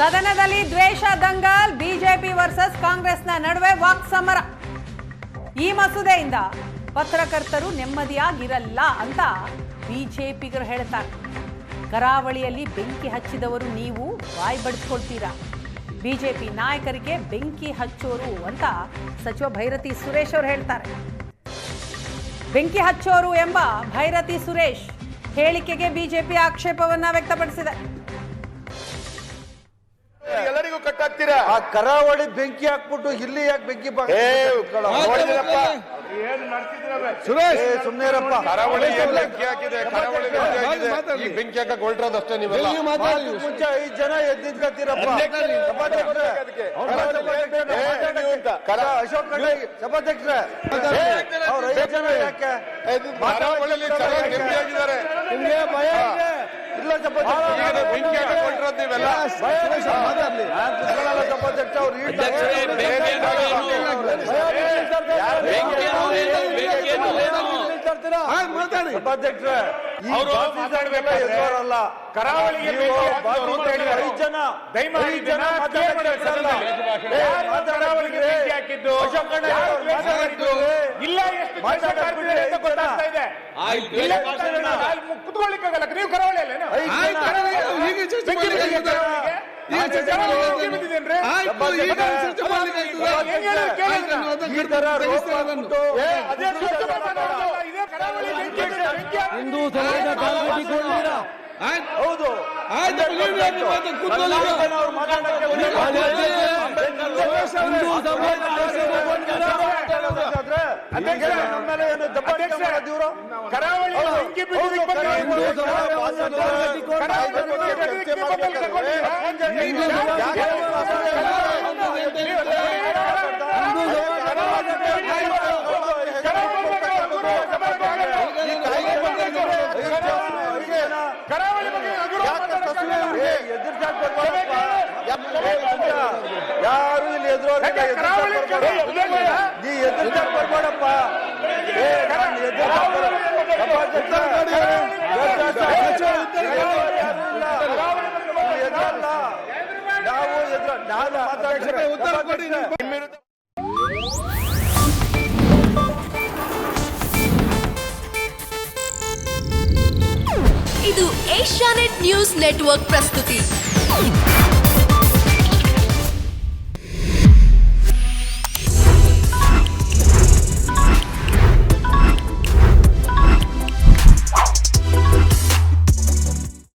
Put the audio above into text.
ಸದನದಲ್ಲಿ ದ್ವೇಷ, Dangal, BJP versus ಕಾಂಗ್ರೆಸ್ನ ನಡುವೆ ವಾಕ್ ಸಮರ ಈ ಮಸೂದೆಯಿಂದ ಪತ್ರಕರ್ತರು ನೆಮ್ಮದಿಯಾಗಿರಲ್ಲ ಅಂತ ಬಿಜೆಪಿಗರು ಹೇಳ್ತಾರೆ. ಕರಾವಳಿಯಲ್ಲಿ ಬೆಂಕಿ ಹಚ್ಚಿದವರು ನೀವು ಬಾಯ್ ಬಡಿಸ್ಕೊಳ್ತೀರಾ? ಬಿಜೆಪಿ ನಾಯಕರಿಗೆ ಬೆಂಕಿ ಹಚ್ಚೋರು ಅಂತ ಸಚಿವ ಭೈರತಿ ಸುರೇಶ್ ಅವರು ಹೇಳ್ತಾರೆ. ಬೆಂಕಿ ಹಚ್ಚೋರು ಎಂಬ ಭೈರತಿ ಸುರೇಶ್ ಹೇಳಿಕೆಗೆ ಬಿಜೆಪಿ ಆಕ್ಷೇಪವನ್ನ ವ್ಯಕ್ತಪಡಿಸಿದೆ. ಕರಾವಳಿ ಬೆಂಕಿ ಹಾಕ್ಬಿಟ್ಟು ಇಲ್ಲಿ ಯಾಕೆ ಬೆಂಕಿ ಸುರೇಶ್. ಇರಪ್ಪ. ಕರಾವಳಿ ಏನ್ ಬೆಂಕಿ ಹಾಕಿದೆ ಕರಾವಳಿ ಬೆಂಕಿ ಹಾಕಿದೆ. ಈ ಬೆಂಕಿ ಹಾಕಕ್ ನೀವೆಲ್ಲ. ಮುಂಚೆ ಐದ್ ಜನ ಎದ್ದು ನಿಂತ್ಕೊತೀರಪ್ಪ. ಸಭಾಧ್ಯಕ್ಷರೇ, ಅವ್ರ ಸಭಾಧ್ಯಕ್ಷರೇ, ಏ, ನೀವು ಅಂತ. ಕರ ಅಶೋಕ್ ಸಭಾಧ್ಯಕ್ಷರೇ, ಅವ್ರ ಐದ್ ಜನ ಯಾಕೆ? ಕರಾವಳಿ ನಿಮ್ಗೆ ಭಯ ಇಲ್ಲ ಸಭಾಧ್ಯಕ್ಷ ಬೆಂಕಿ ಹಾಕಕ್ ನೀವೆಲ್ಲ ಅವ್ರು ಅವ್ರು ಎದುರಲ್ಲ. ಕರಾವಳಿಗೆ ನೀವು ಕರಾವಳಿ ಅಲ್ಲೇನು. ಐದ್ ಜನ ದಯಮಾಡಿ ಜನ ಕರಾವಳಿಗೆ ಹಾಕಿದ್ದು? ದ್ವೇಷ ಮಾತಾಡಕ್ಕೆ ಮಾಡಿದ್ದು? ಬಿಡ್ರಿ. ಇವ್ರು? ಕರಾವಳಿ ಹೌದು. ಬೆಂಕಿ ಯಾರು ಇಲ್ಲಿ ಎದುರೋದಿಲ್ಲ ಯಾಕೆ ಕರಾವಳಿ ಕಡೆ ಉಲ್ಲೇಖ ಇಲ್ಲ? ನೀ ಎದುರ್ಸಕ್ ಬರ್ಬೇಡಪ್ಪ ಏ ಉತ್ತರ ಕೊಡಿ. ಇದು ಏಷ್ಯಾನೆಟ್ ನ್ಯೂಸ್ ನೆಟ್ವರ್ಕ್ ಪ್ರಸ್ತುತಿ.